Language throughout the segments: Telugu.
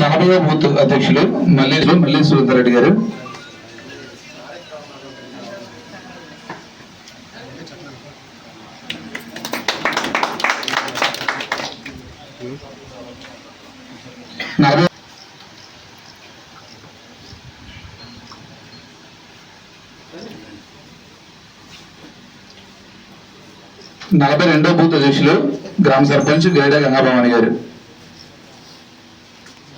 నలభైవ బూత్ అధ్యక్షులు మల్లేశ్వర మల్లేశ్వర రెడ్డి గారు. నలభై నలభై రెండో బూత్ అధ్యక్షులు గ్రామ సర్పంచ్ గైడ గంగాభవాని గారు.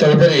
తదుపరి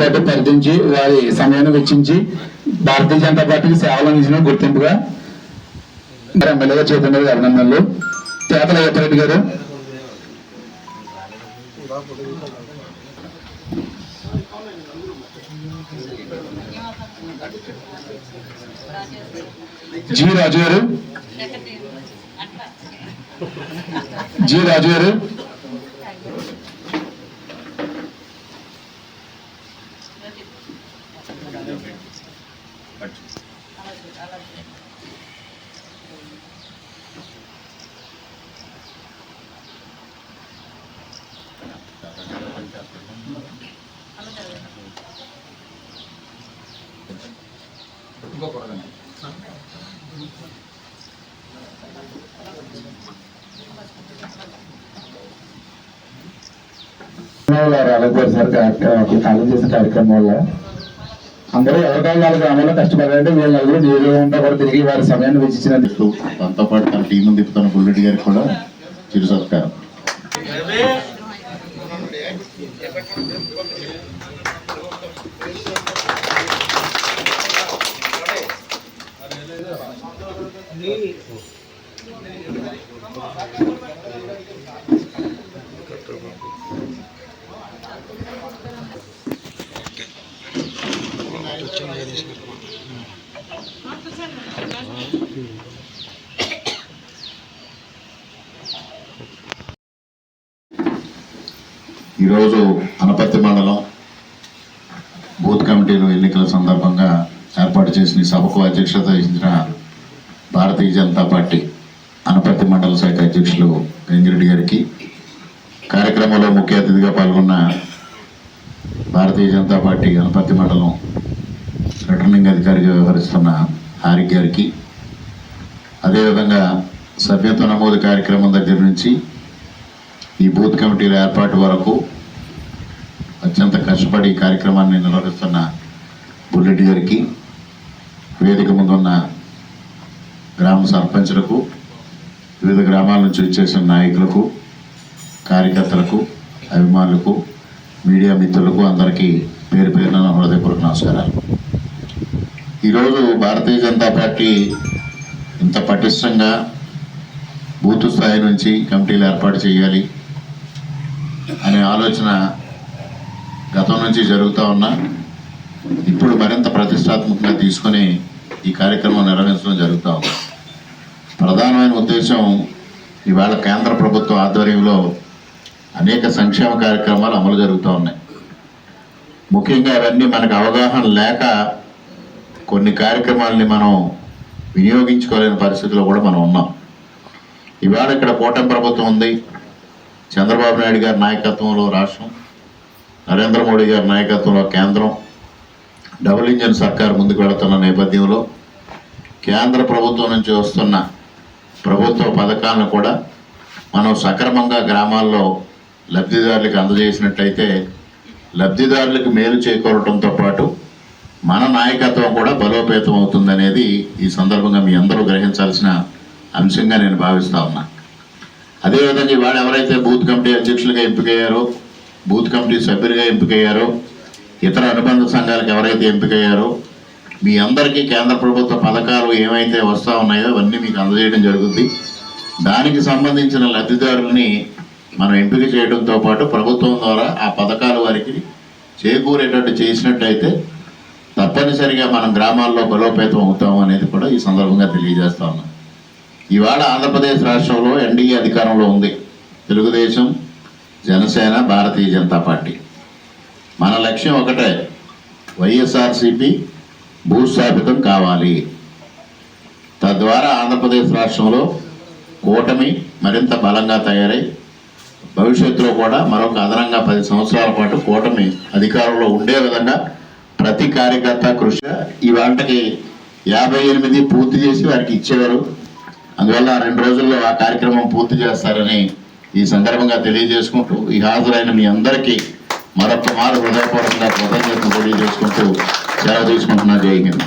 పాటు పరిధించి వారి సమయాన్ని వెచ్చించి భారతీయ జనతా పార్టీకి సేవలు అందించిన గుర్తింపుగా ఎమ్మెల్యేగా చైతన్య అభినందనలు. తేతల అయ్యప్పరెడ్డి గారు. జి రాజు గారు. జి రాజు గారు. సార్ కాలం చేసిన కార్యక్రమం వల్ల అందరూ ఎవరికాలు వాళ్ళ గ్రామంలో కష్టపడారంటే వీళ్ళ నలుగురు ఉంటా కూడా తిరిగి వారి సమయాన్ని వెచ్చించినందుకు తనతో పాటు తన టీం తిప్పుతున్న బుల్లెడ్డి గారికి కూడా చిరు సత్కారం Thank you. ఈరోజు అనపర్తి మండలం బూత్ కమిటీలు ఎన్నికల సందర్భంగా ఏర్పాటు చేసిన సభకు అధ్యక్షత వహించిన భారతీయ జనతా పార్టీ అనపర్తి మండల శాఖ అధ్యక్షులు గంగిరెడ్డి గారికి కార్యక్రమంలో ముఖ్య అతిథిగా పాల్గొన్న భారతీయ జనతా పార్టీ గణపతి మండలం రిటర్నింగ్ అధికారిగా వ్యవహరిస్తున్న హారిక్ గారికి అదేవిధంగా సభ్యత్వ నమోదు కార్యక్రమం దగ్గర నుంచి ఈ బూత్ కమిటీల ఏర్పాటు వరకు అత్యంత కష్టపడి కార్యక్రమాన్ని నిర్వహిస్తున్న బుల్లెట్ గారికి వేదిక ముందున్న గ్రామ సర్పంచులకు వివిధ గ్రామాల నుంచి వచ్చేసిన నాయకులకు కార్యకర్తలకు అభిమానులకు మీడియా మిత్రులకు అందరికీ పేరు పేరున హృదయపూర్వక నమస్కారాలు. ఈరోజు భారతీయ జనతా పార్టీ ఇంత పటిష్టంగా బూత్ స్థాయి నుంచి కమిటీలు ఏర్పాటు చేయాలి అనే ఆలోచన గతం నుంచి జరుగుతూ ఉన్నా ఇప్పుడు మరింత ప్రతిష్టాత్మకంగా తీసుకొని ఈ కార్యక్రమం నిర్వహించడం జరుగుతూ ఉంది. ప్రధానమైన ఉద్దేశం ఇవాళ కేంద్ర ప్రభుత్వ ఆధ్వర్యంలో అనేక సంక్షేమ కార్యక్రమాలు అమలు జరుగుతూ ఉన్నాయి. ముఖ్యంగా అవన్నీ మనకు అవగాహన లేక కొన్ని కార్యక్రమాలని మనం వినియోగించుకోలేని పరిస్థితిలో కూడా మనం ఉన్నాం. ఇవాళ ఇక్కడ కూటమి ప్రభుత్వం ఉంది. చంద్రబాబు నాయుడు గారి నాయకత్వంలో రాష్ట్రం నరేంద్ర మోడీ గారి నాయకత్వంలో కేంద్రం డబుల్ ఇంజన్ సర్కార్ ముందుకు వెళుతున్న నేపథ్యంలో కేంద్ర ప్రభుత్వం నుంచి వస్తున్న ప్రభుత్వ పథకాలను కూడా మనం సక్రమంగా గ్రామాల్లో లబ్ధిదారులకు అందజేసినట్లయితే లబ్ధిదారులకు మేలు చేకూరటంతో పాటు మన నాయకత్వం కూడా బలోపేతం అవుతుందనేది ఈ సందర్భంగా మీ అందరూ గ్రహించాల్సిన అంశంగా నేను భావిస్తా ఉన్నా. అదేవిధంగా ఇవాళ ఎవరైతే బూత్ కమిటీ అధ్యక్షులుగా ఎంపికయ్యారో బూత్ కమిటీ సభ్యులుగా ఎంపికయ్యారో ఇతర అనుబంధ సంఘాలకు ఎవరైతే ఎంపికయ్యారో మీ అందరికీ కేంద్ర ప్రభుత్వ పథకాలు ఏమైతే వస్తూ ఉన్నాయో అవన్నీ మీకు అందజేయడం జరుగుతుంది దానికి సంబంధించిన లబ్ధిదారుల్ని మనం ఎంపిక చేయడంతో పాటు ప్రభుత్వం ద్వారా ఆ పథకాలు వారికి చేకూరేటట్టు చేసినట్టయితే తప్పనిసరిగా మనం గ్రామాల్లో బలోపేతం అవుతాం అనేది కూడా ఈ సందర్భంగా తెలియజేస్తా ఉన్నాం. ఇవాళ ఆంధ్రప్రదేశ్ రాష్ట్రంలో ఎన్డీఏ అధికారంలో ఉంది. తెలుగుదేశం జనసేన భారతీయ జనతా పార్టీ. మన లక్ష్యం ఒకటే వైఎస్ఆర్సిపి భూస్థాపితం కావాలి. తద్వారా ఆంధ్రప్రదేశ్ రాష్ట్రంలో కూటమి మరింత బలంగా తయారై భవిష్యత్తులో కూడా మరొక అదనంగా పది సంవత్సరాల పాటు కూటమి అధికారంలో ఉండే విధంగా ప్రతి కార్యకర్త కృషి ఈ వంటకి యాభై ఎనిమిది పూర్తి చేసి వారికి ఇచ్చేవారు. అందువల్ల రెండు రోజుల్లో ఆ కార్యక్రమం పూర్తి చేస్తారని ఈ సందర్భంగా తెలియజేసుకుంటూ ఈ హాజరైన మీ అందరికీ మరొక మారు హృదయపూర్వకంగా కృతజ్ఞతలు తెలియజేసుకుంటూ సెలవు తీసుకుంటున్నా. జై హింద్.